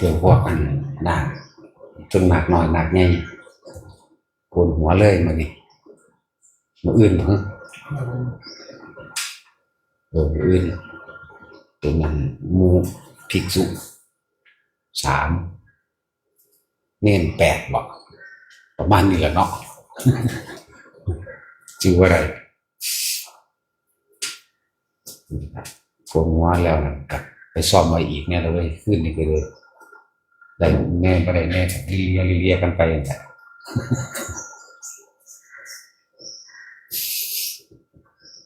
เรื่องพวกอันหนักจนหนักหน่อยหนักไงปวดหัวเลยมันนี่มาอื่นเพิ่งเอออื่นเป็นมันมูภิกษุสามเน้นแปดบอกประมาณนี้แหละเนาะชื่อว่าอะไรปวหัวแล้วนะกับไปซ่อมมาอีกเนี่ยเราเลยขึ้นนี่ก็เลย ได้แน่ไม่ได้แน่เลียเลียกันไปอย่างเงี้ย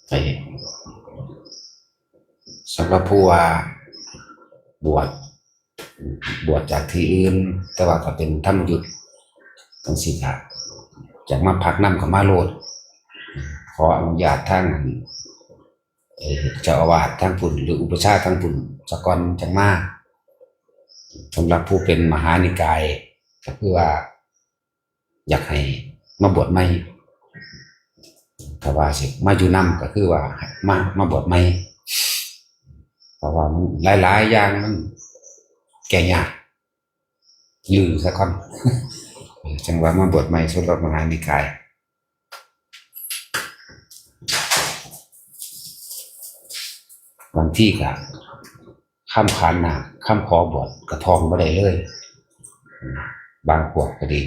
ไปสำหรับผู้ว่าบวชบวชจากที่อื่น แต่ว่าก็เป็นธรรมยุทธทั้งสี่ครับจากมาพักน้ำกับมาโลด ขออนุญาตทางเอ่อเจ้าอาวาสทางปุ่นหรืออุปชาย์ทางปุ่นสกอนจังมา สำหรับผู้เป็นมหานิกายก็คือว่า อยากให้มาบวชใหม่ถ้าว่าสิมาอยู่นำก็คือว่ามามาบวชใหม่เพราะว่ามันหลาย ๆ อย่างมันแก่ยากลือซะก่อนจังว่ามาบวชใหม่สำหรับมหานิกายบางที่ก็ ข้ามคานหนาข้ามคอบวชกระทองไม่ได้เลย บางพวกก็ดี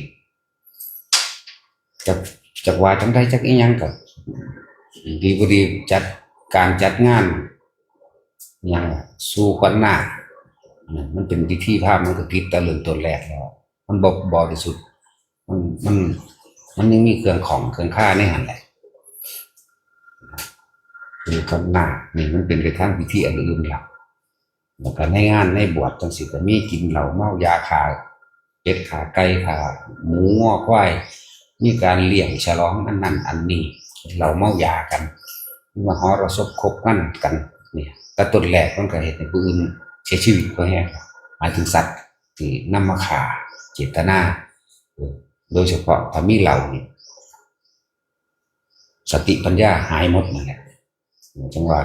จากจากว่าจังได้จากอีหยังกับดีบดีจัดการจัดงานยังสู่ขวัญหน้านั่นมันเป็นพิธีภาพมันก็ผิดต่เรื่องตัวแรกแล้ว มันบบอบริสุทธิ์มันมันมันยังมีเครื่องของเครื่องค่าในหันแหละคือกันหน้านี่มันเป็นไปทางพิธีอันอื่นแล้ว แล้วก็ในงานในบวชจังสิก็มีกินเหล้าเมายาขาเป็ดขาไก่ขาหมูง้อควายมีการเลี้ยงฉลองอันนั้นอันนี้เหล้าเมายากันมาหอระศพคบกันกันเนี่ยแต่ต้นแรกมันก็เห็นในผู้อื่นเสียชีวิตก็แห้งหมายถึงสัตว์ที่นำมาขาเจตนาโดยเฉพาะถ้ามีเหล้านี่สติปัญญาหายหมดนั่นแหละจังหวะ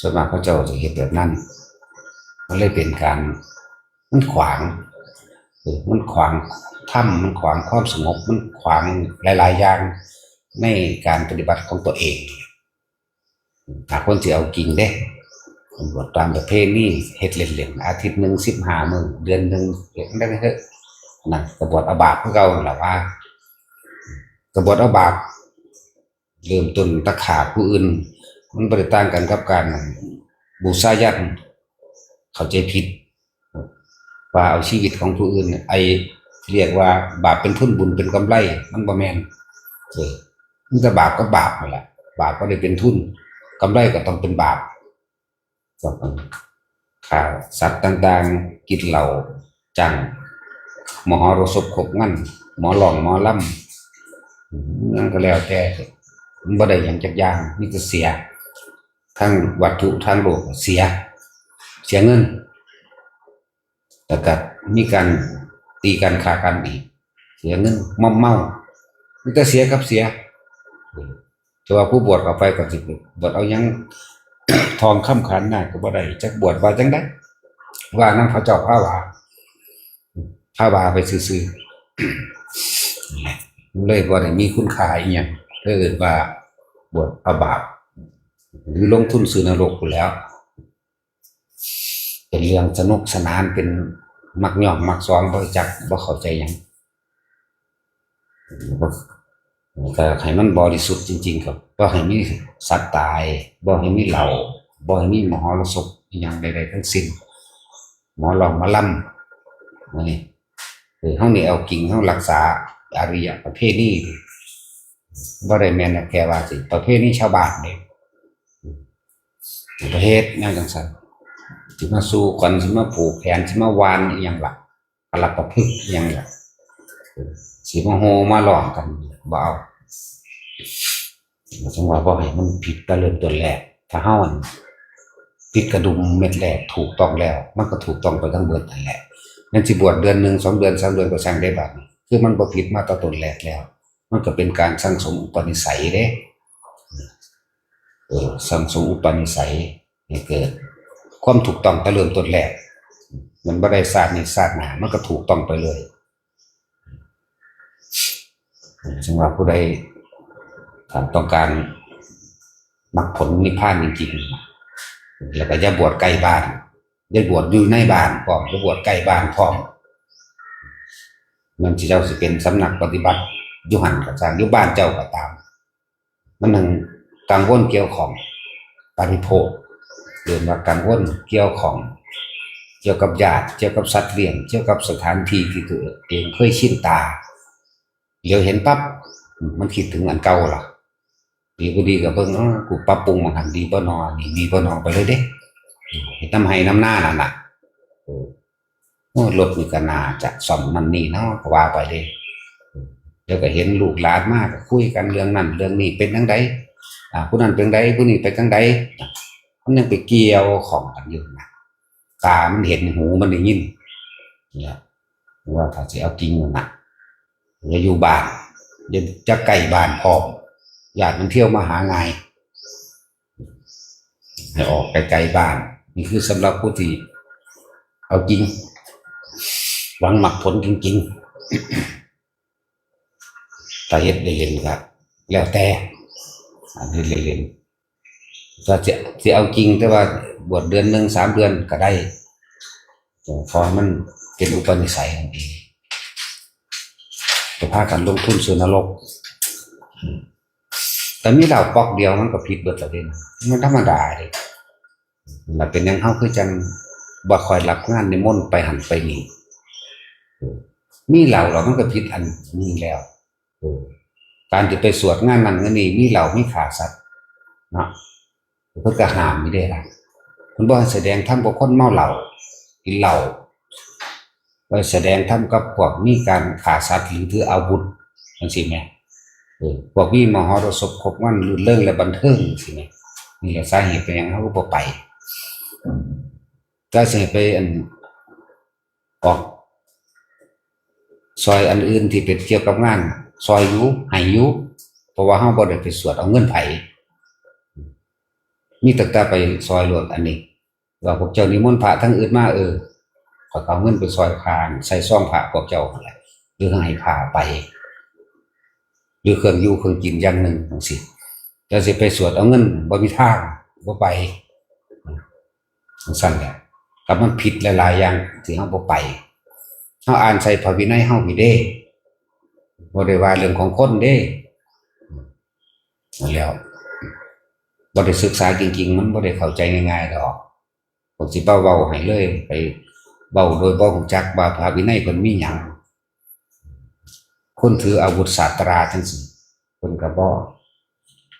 ส่วนมากเขาเจ้าจะเห็นแบบนั้น มันเลยเป็นการมันขวางเออมันขวางถ้ำมันขวางความสงบมันขวางหลาย ๆ อย่างในการปฏิบัติของตัวเองหากคนจะเอากิ่งเด้บวชตามประเพณีเฮ็ดเล่นๆอาทิตย์หนึ่งสิบห้ามือเดือนหนึ่งเฮ็ดได้ไหมเถอะนั่นกบฏอาบาปของเราแหละว่ากบฏอาบาปเริ่มต้นตะขาบผู้อื่น มันบริต่างกันกับการบูชายัน เข้าใจผิด ว่าเอาชีวิตของผู้อื่น ไอเรียกว่า บาปเป็นทุนบุญเป็นกำไรมันบ่แมนเออมันจะบาปก็บาปนั่นแหละบาปก็ได้เป็นทุนกำไรก็ต้องเป็นบาปก็ต้องข่าสัตว์ต่างๆ กินเหล่าจังหมอรสพขบงั้นหมอหลองหมอล่ำนั่นก็แล้วแต่มันบ่ได้อย่างจักอย่างนี่ก็เสีย ทั้งวัตถุทั้งโลกเสีย เสียเงินแต่ก็มีการตีกันขากันอีก เสียเงินมอมเมามันก็เสียกับเสียแต่ว่าผู้บวชเข้าไปก็สิบวชเอายังทองคำขันหน้าก็บ่ได้จักบวชว่าจังได้ว่านั่นเขาเจ้าพระวาพระวาไปซื้อๆเลยบ่ได้มีคุณค่าอีหยังถ้าเกิดว่าบวชอาบาปหรือลงทุนซื้อนรกอยู่แล้ว เป็นเรื่องสนุกสนานเป็นมักย่องมักซ้อมบ่จักบ่เข้าใจยังบ่ก็ให้มันบริสุทธิ์จริง ๆ ครับบ่ให้มีสัตว์ตายบ่ให้มีเหล่าบ่ให้มีมหรสพอย่างใดๆทั้งสิ้นหมอลองมาล่ำนี่คือเฮานี่เอากิ่งเฮารักษาอริยประเภทนี้บ่ได้แม่นแค่ว่าสิประเภทนี้ชาวบ้านเด้ประเทศแนวจังซั่น สิมาสู้กันสิมาผูกแขนสิมาวานอีหยังล่ะพลับประพฤกษ์อีหยังล่ะสิมาโฮมาหลอกกันบ่เอาจังว่าบ่ให้มันผิดแต่เริ่มต้นแรกถ้าเฮาอันผิดกระดุมเม็ดแรกถูกต้องแล้ว มันก็ถูกต้องไปทั้งเบิดนั่นแหละนั่นสิบวชเดือนหนึ่งสองเดือนสามเดือนก็ช่างได้บัดคือมันบ่ผิดมาแตอนต้นแรกแล้ว มันก็เป็นการสั่งสมอุปนิสัยเด้เออสั่งสมอุปนิสัยให้เกิด ความถูกต้องแต่เริ่มต้นแรก มันบ่ได้ศาสตร์นี่ศาสตร์หนามันก็ถูกต้องไปเลยสำหรับผู้ใดถ้าต้องการมรรคผลนิพพานจริงๆ แล้วก็อย่าบวชใกล้บ้านอย่าบวชอยู่ในบ้านพร้อมอย่าบวชใกล้บ้านพร้อมมันที่เจ้าสิเป็นสำนักปฏิบัติอยุหันกับสร้างอยุบ้านเจ้าก็ตาม มันหนึ่งกังวลเกี่ยวของปฏิโภค หรือว่ากังวลเกี่ยวของเกี่ยวกับญาติเกี่ยวกับสัตว์เลี้ยงเกี่ยวกับสถานที่ที่ตัวเองเคยชินตาเดี๋ยวเห็นปั๊บมันคิดถึงอันเก่าล่ะดีก็ดีกับเบิ่งเออกูปรับปรุงมาหันดีบ่นอนี่ดีบ่นอไปเลยเด้เฮ็ดน้ำให้น้ำหน้านั่นน่ะรถนี่ก็น่าจะซ่อมมันนี่เนาะก็ว่าไปเลยเดี๋ยวก็เห็นลูกหลานมากคุยกันเรื่องนั้นเรื่องนี้เป็นจังไดผู้นั้นเป็นไดผู้นี้เป็นจังได มันยังไปเกี่ยวของกันอยู่นะตามันเห็นหูมันได้ยินเนี่ยว่าถ้าสิเอาจริงมันนะอย่าอยู่บ้านจะใกล้บ้านพร้อมอยากมันเที่ยวมาหาไงให้ออกไกลๆบ้าน นี่คือสำหรับผู้ที่เอาจริงหวังหมักผลจริงๆถ้าเห็นได้เห็นครับ แล้วแต่อันนี้เลยน ถ้าจะจะเอาจริงแต่ว่าบวชเดือนหนึ่งสามเดือนก็ได้แต่พอมันเป็นอุปนิสัยของเองจะพากันลงทุนซื้อนรก แต่มีเหล่าปอกเดียวมันก็ผิดเบิดแล้วเด่นมันธรรมดาเลยมันเป็นยังเฮาคือจังบ่คอยรับงานในมนไปหันไปนี่มีเหล่าเรามันก็ผิดอันนี้แล้วการจะไปสวดงานนั้นงานนี้มีเหล่ามีขาสัตว์เนาะ เพิ่นก็ห้ามไม่ได้ล่ะเพิ่นบ่ให้แสดงธรรมกับคนเมาเหล้ากินเหล้าไปแสดงธรรมกับพวกมีการขาสัตว์หรือถืออาวุธจังซี่แหมเออพวกมีมหรสพครบวันรื่นเริงและบันเทิงสิเนี่ยนี่แหละสาเหตุเป็นหยังเขาก็บ่ไปก็สิไปอันออกซอยอันอื่นที่เป็นเกี่ยวกับงาน ซอยอยู่ให้อยู่เพราะว่าเฮาบ่ได้ไปสวดเอาเงินไผ มีต่แต่ไปซอยรวมอันนี้ว่าพวกเจ้านิมนต์พระทั้งอื่นมาเออขอเอาเงินไปซอยคานใส่ซ่องพระพวกเจ้านั่นแหละหรือให้พระไป หรือเครื่องอยู่เครื่องกินอย่างหนึ่งจังซี่จะสิไปสวดเอาเงินบ่มีทางบ่ไปจังซั่นแหละกับมันผิดหลายๆอย่างที่เฮาบ่ไปเฮาอ่านใส่พระวินัยเฮาพี่เด้บ่ได้ว่าเรื่องของคนเด้แล้ว บ่ได้ศึกษาจริง ๆ มันบ่ได้เข้าใจง่ายๆดอกผมสิเว้าเว้าให้เลยไปเว้าโดยบ่รู้จักว่าพระวินัยเพิ่นมีหยังคนถืออาวุธศาสตราทั้งสิ้นคนกระบอก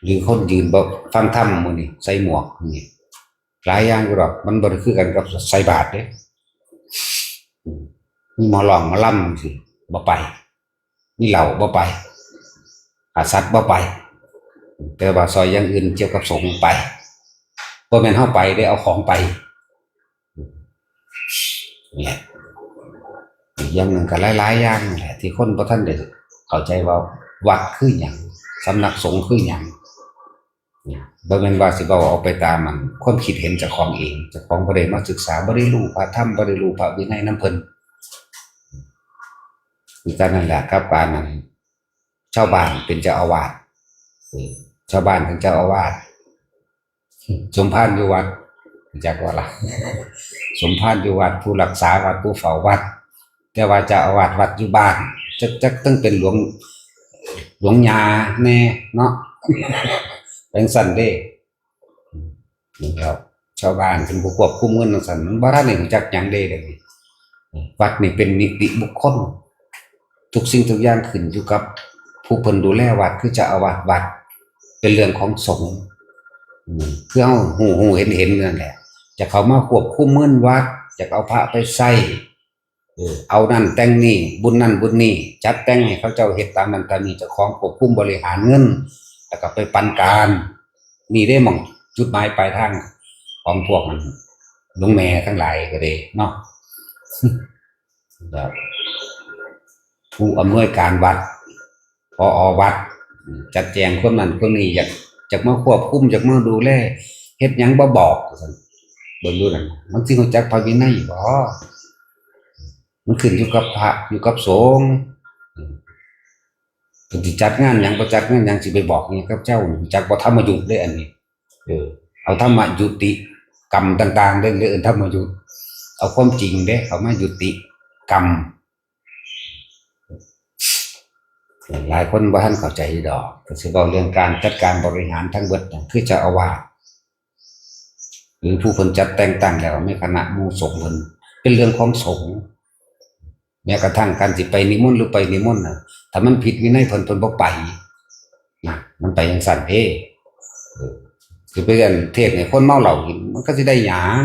หรือคนยืนบอกฟังธรรมมือนี่ใส่หมวกนี่หลายอย่างอยู่หรอกมันบริคือกันกับใส่บาตรเด้อืมมีหมอหลองมาล่ำสิบ่ไปมีเหล่าบ่ไปอาสัตว์บ่ไป แต่ว่าซอยอย่างอื่นเกี่ยวกับสงไปเพราะแม่นเข้าไปได้เอาของไปเนี่ยอย่างหนึ่งก็หลายๆอย่างแหละที่คนพระท่านได้เข้าใจว่าวัดคืออย่างสำนักสงฆ์คืออย่างเนี่ยบ่แม่นว่าสิเว้าเอาไปตามมันคนคิดเห็นจากของเองจากของบ่ได้มาศึกษาบ่ได้รู้พระธรรมบ่ได้รู้พระวินัยน้ำเพิ่นคือการนั่นแหละครับการนั้นชาวบ้านเป็นเจ้าอาวาส ชาวบ้านเป็นเจ้าอาวาสสมภารอยู่วัดจักว่าละสมภารอยู่วัดผู้รักษาวัดผู้เฝ้าวัด แต่ว่าเจะอาวาสวัดอยู่บ้านจะจะต้องเป็นหลวงหลวงยาแน่เนาะเป็นสันเด้นี่ครับชาวบ้านเป็นผู้ควบคุมเงินสันมันบ่ทันได้รู้จักหยังเด้เลยวัดนี่เป็นนิติบุคคลทุกสิ่งทุกอย่างขึ้นอยู่กับ ผู้เพิ่นดูแลวัดคือเจะอาวาสวัด เป็นเรื่องของสงฆ์อืมคือเอาหูหูเห็นเห็นนั่นแหละ จะเขามาควบคุมเงินวัด จะเอาพระไปใส่เอานั่นแต่งนี่บุญนั่นบุญนี่จัดแต่งให้เขาเจ้าเฮ็ดตามนั้นตามนี้จะของควบคุมบริหารเงินแล้วก็ไปปันการนี่ได้มองจุดหมายปลายทางของพวกมันลวงแม่ทั้งหลายก็ได้เนาะผู้อำนวยการวัดพออวัด จัดแจงคนนั้นคนนี้อยากจากมาควบคุมจากมาดูแลเฮ็ดยังบ่บอกซั่นเบิ่งดูนั่นมันสิรู้จักพระวินัยบ่มันขึ้นอยู่กับพระอยู่กับสงฆ์อืมเพิ่นสิจัดงานหยังบ่จัดงานหยังสิไปบอกนี่กับเจ้าจักบ่ธรรมยุทธ์เด้อันนี้เออเอาธรรมยุติกรรมต่างๆเด้อเรื่องธรรมยุทธ์เอาความจริงเด้เอามายุติกรรม หลายคนบ่ทันเข้าใจดอกก็สิเว้าเรื่องการจัดการบริหารทั้งเบิดคือจะเอาวาหรือผู้คนจัดแต่งตั้งแล้วไม่คณะมูสงฆ์เพิ่นเป็นเรื่องของสงฆ์แม้กระทั่งการสิไปนิมนต์หรือไปนิมนต์นะถ้ามันผิดวินัยเพิ่นเพิ่นบ่ไปนะมันไปย่างสั่นเออคือไปเรียนเทศน์ให้คนเมาเหล้ามันก็สิได้หยัง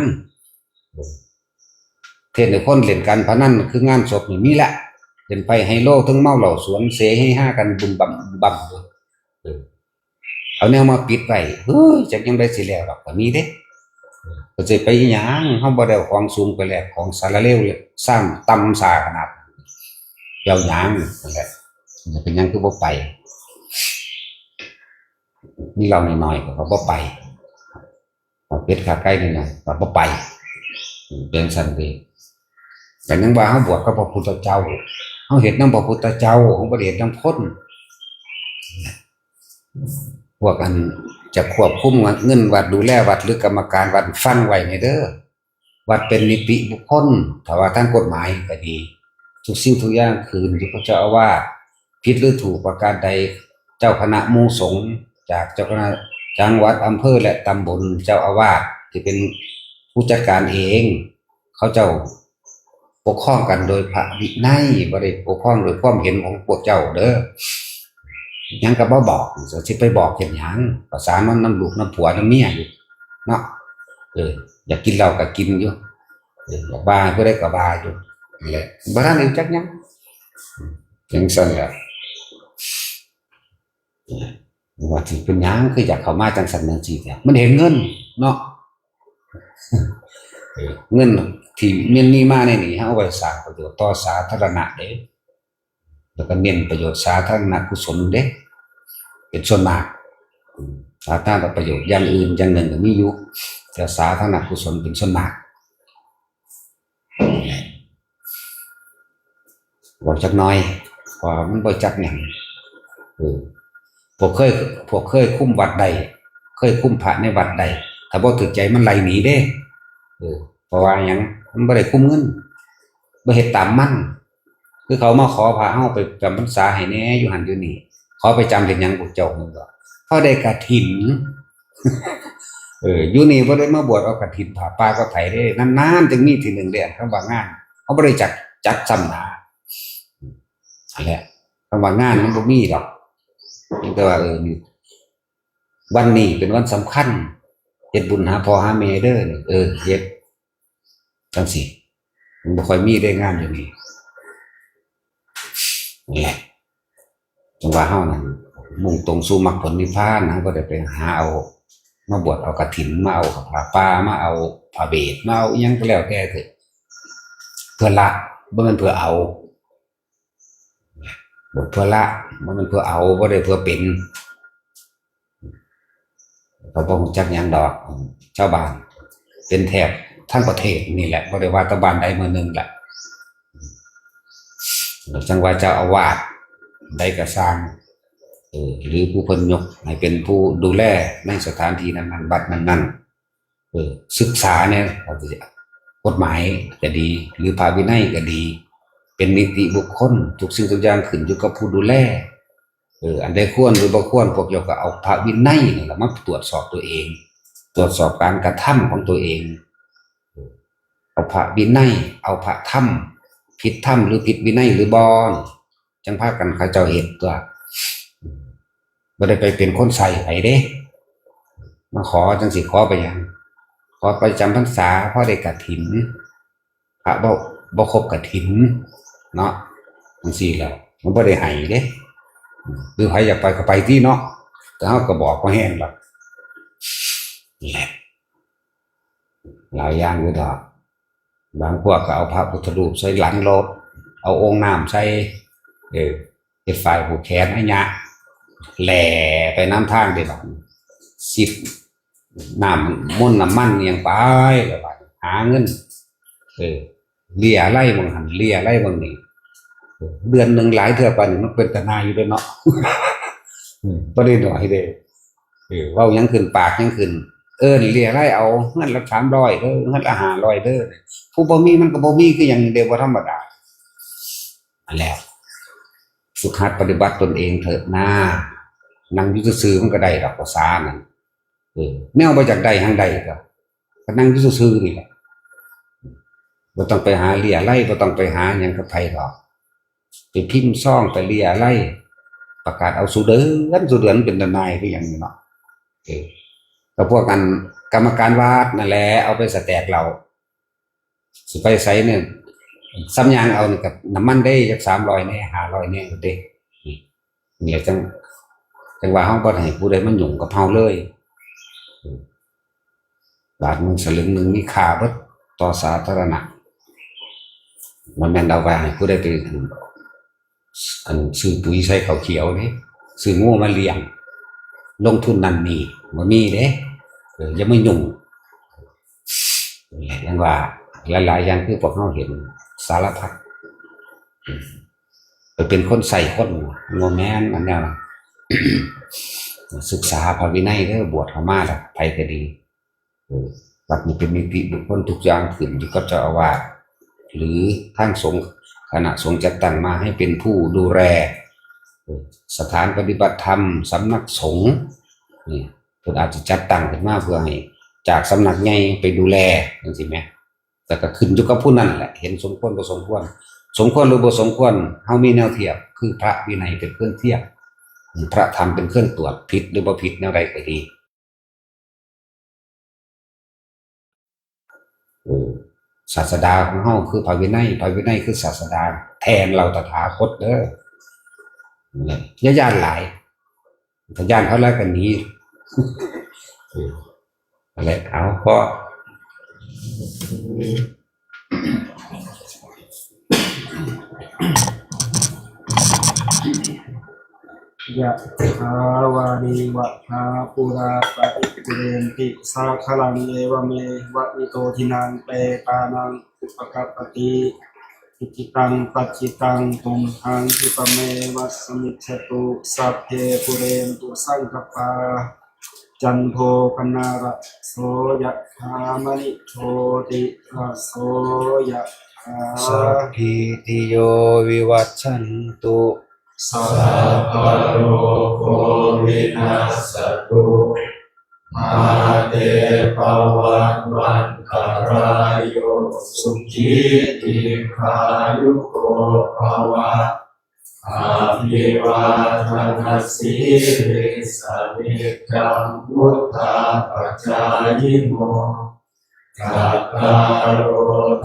เทศน์ให้คนเล่นการพนันคืองานศพนี่มีแหละ เป็นไปไฮโลทั้งเมาเหล่าสวนเสให้ห้ากันบุมบัมบัมเออเอาแนวมาปิดไว้เฮ้ยจักยังได้สิแล้วดอกก็มีเด้เออก็จะไปยังเฮาบ่ได้เอาของสูงไปแลกของสารเลวเลยสร้างตำสาขนาดนั้นเจ้าหยังนั่นแหละจะเป็นยังคือบ่ไปนี่เราหน่อยๆก็บ่ไปเป็ดขาไก่นี่นะก็บ่ไปเป็นสันติแต่ยังว่าเขาบวชกับพระพุทธเจ้า เขาเห็นน้ำพระพุทธเจ้าของประเดชน้ำพ้นพวกอันจะควบคุมเงินวัดดูแลวัดหรือกรรมการวัดฟังไว้ในเด้อวัดเป็นนิติบุคคลถ้าว่าทางกฎหมายก็ดีทุกสิ่งทุกอย่างคืนที่พระเจ้าอาวาสผิดหรือถูกประการใด เจ้าคณะมู่สงจากเจ้าคณะจังหวัดอำเภอและตำบลเจ้าอาวาสที่เป็นผู้จัดการเอง เขาเจ้า ปกครองกันโดยพระวินัยบ่ได้ปกครองโดยความเห็นของพวกเจ้าเด้อยังก็บ่บอกสิไปบอกเห็นยังภาษามันน้ำลูกน้ำผัวน้ำเมียอยู่เนาะเอออยากกินเหล้าก็กินอยู่อยากบาเพื่อได้ก็บาอยู่นั่นแหละบ่ทันได้จักยังอืมจังซั่นแหละว่าสิเป็นยังคืออยากเข้ามาจังซั่นจังซี่เนี่ยมันเห็นเงินเนาะเงิน ที่เมียนมีมาในนี้เอาไว้สร้างประโยชน์ต่อสาธารณะเด้แล้วก็เน้นประโยชน์สาธารณกุศลเด้เป็นส่วนมากสาธารณประโยชน์อย่างอื่นอย่างหนึ่งก็มีอยู่แต่สาธารณกุศลเป็นส่วนมากบอกจักน้อยเพอมันบ่จักหยังเออพวกเคยพวกเคยคุ้มวัดใด เคยคุ้มพระในวัดใด ถ้าบ่ถึกใจมันไหลหนีเด้เออเพราะว่าหยัง มันบ่ได้คุ้มเงินบ่เฮ็ดตามมันคือเขามาขอพาเฮาไปจำพรรษาให้แน่อยู่หันอยู่นี่ขอไปจำเป็นหยังพวกเจ้านั่นก็เขาได้กฐินเอออยู่นี่บ่ได้มาบวชเอากฐินผ่าป่าก็ไถได้นานๆจึงมีทีหนึงเดือนคำว่างานเขาบ่ได้จัดจัดซ้ำนานั่นแหละคำว่างานมันบ่มีหรอกเพียงแต่ว่าเออวันนี้เป็นวันสำคัญเฮ็ดบุญหาพ่อหาแม่เด้อเออเฮ็ด จังสิมันบ่ค่อยมีได้งานอย่างนี้นี่แหละจังว่าเฮานั่นมุ่งตรงสู่มรรคผลนิพพานนะบ่ได้ไปหาเอา มาบวชเอากฐินมาเอาผ้าป่ามาเอาผ้าเบสมาเอาอิหยังก็แล้วแต่เถอะเพื่อละบ่แม่นเพื่อเอาบวชเพื่อละบ่แม่นเพื่อเอาบ่ได้เพื่อเป็นเขาบอจักหยังดอกชาวบ้านเป็นแถบ ทั้งประเทศนี่แหละบริวาตะบานใดเมืองหนึ่งแหละจังหวะเจ้าอาวาสได้กระสร้างหรือผู้พนยกให้เป็นผู้ดูแลในสถานที่นั้นๆบัดนั้นๆเออศึกษาเนี่ยกฎหมายก็ดี หรือภาวินัยก็ดี เป็นนิติบุคคลทุกสิ่งทุกอย่างขึ้นอยู่กับผู้ดูแลเอออันใดควรหรือบ่ควรพวกโยกก็เอาพระวินัยนี่แหละมาตรวจสอบตัวเอง ตรวจสอบการกระทำของตัวเอง เอาพระวินัยเอาพระธรรมผิดธรรมหรือผิดวินัยหรือบอนจังพากันเขาเจ้าเห็นตัวบ่ได้ไปเป็นคนใส่ไผเด้มาขอจังสิขอไปยังขอไปจำพรรษาพ่อได้กฐินพระบ่บ่ครบกฐิน เนาะจังซี่แล้วมันบ่ได้ให้เด้หรือใครอยากไปก็ไปที่เนาะแต่เขาก็บอกว่าแห้งหรอกนี่แหละหลายอย่างเลยดอก บางพวกก็เอาพระพุทธรูปใส่หลังรถ เอาองค์น้ำใส่เออเฮ็ดไฟผูกแขนให้ยะแหล่ไปน้ำทางเด็ดอกสิบน้ำมุ่นน้ำมันเนียงไปแล้วไปหาเงินเออเลียไล่บางหันเลียไล่บางนี่เดือนหนึ่งหลายเทื่อปันมันเป็นตะนาอยู่ด้วยเนาะอืมบ่ได้หน่อยเด้เออว้ายังขึ้นปากยังขึ้น เอิ้นเลียไล่เอาเงินละ300เด้อเงินละ500เด้อผู้บ่มีมันก็บ่มีคือหยังเดียวบ่ธรรมดาอันแล้วสุขัดปฏิบัติตนเองเถิดหน้านั่งอยู่ซื่อมันก็ได้ดอกภาษานั่นเออแนวบ่จากใดทางใดก็ก็นั่งอยู่ซื่อนี่แหละบ่ต้องไปหาเลียไล่บ่ต้องไปหาหยังกับไผหรอกไปพิมพ์ซ่องไปเลียไล่ประกาศเอาสู่เดือนสู่เดือนเป็นทนายคืออย่างนี้เนาะเออ ก็พวกกันกรรมการวาดนั่นแหละเอาไปสแตกเราสิไปใส่เนี่ยซ้ำยางเอาเนี่ยกับน้ำมันได้จากสามร้อยเนี่ยห้าร้อยเนี่ยเด้นี่นี่แหละจังจังว่าห้องก็ให้ผู้ใดมันหยุ่งกับเฮาเลยบาทหนึงสลึงหนึ่งนี่ค่าเบิดต่อสาธารณะมันแม่นเอาไปให้ผู้ใดไปอันซื้อปุ๋ยใส่ข้าวเขียวนี่ซื้องูมาเลี้ยง ลงทุนนั่นนี่บ่มีเด้เอออย่ามายุ่งนี่ยังว่าหลายๆอย่างคือพวกเราเห็นสารพัดเป็นคนใส่คนโงแม่นอันนี้ศึกษาพระวินัยเด้บวชเข้ามาแล้วไปก็ดีเออวัดนี้เป็นนิติบุคคลทุกอย่างขึ้นอยู่กับเจ้าอาวาสหรือทางสงฆ์คณะสงฆ์จัดตั้งมาให้เป็นผู้ดูแล สถานปฏิบัติธรรมสำนักสงฆ์นี่เพิ่นอาจจะจัดตั้งขึ้นมาเพื่อให้จากสำนักใหญ่ไปดูแลจังซี่แหมแต่ก็ขึ้นอยู่กับผู้นั้นแหละเห็นสมควรบ่สมควร สมควรหรือบ่สมควรเฮามีแนวเทียบ คือพระวินัยเป็นเครื่องเทียบพระธรรมเป็นเครื่องตรวจผิดหรือบ่ผิดแนวใดก็ดีเออศาสดาของเฮาคือพระวินัยพระวินัยคือศาสดา แทนเราตถาคตเด้อ อย่าย่านหลายถ้าย่านเขาแล้วกันนี้อะไรเอาเพราะยะถาวาริวะหาปุราปะริปเรนติสาคลังเอวเมวะอิโตทินังเปตานังอุปกัปปติ อิจิตังปัจจิตังตุมหังคิปะเมวัสสมิจฉตุสัพเพปุเรนตุสังคปาจันโทปนาระโสยะธามณิโชติระโสยะธาสัพพิติโยวิวัชชันตุสัพสัพพะโรโควินาศตุ มาเตปวัตวันตรายโยสุขีติขายุโกภวะอาภิวาทนาสีริสนิจังพุทธาปัจจายโมกัตตารโอ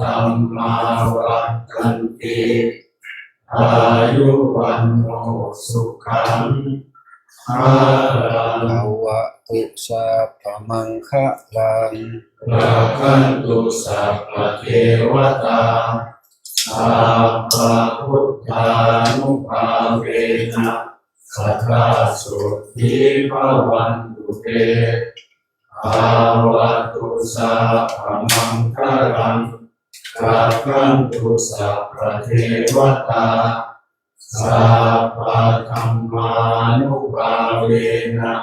ธรรมาวันกันติอายุวันโนสุขัง ภาลังาวะตุสัพพมังคะลังราคันตุสัพพะเทวตาสัพพะพุทธานุภาเวนะสัทธาสุขีภวันตุเตภาวะตุสัพพมังคะลังราคันตุสัพพะเทวตา สัพพะธรรมานุภาเวนะ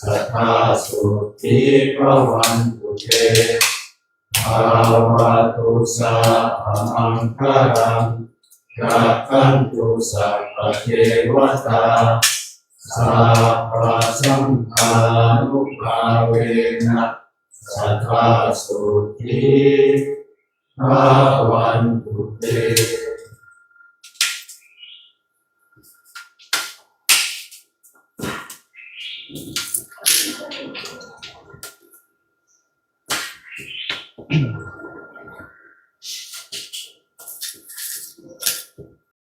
สัทธาสุขีพระวันตุเตภาวะตุสัพพะมังคลังรักขันตุสัพพเทวตาสัพพะสังฆานุภาเวนะสัทธาสุขีพระวันตุเต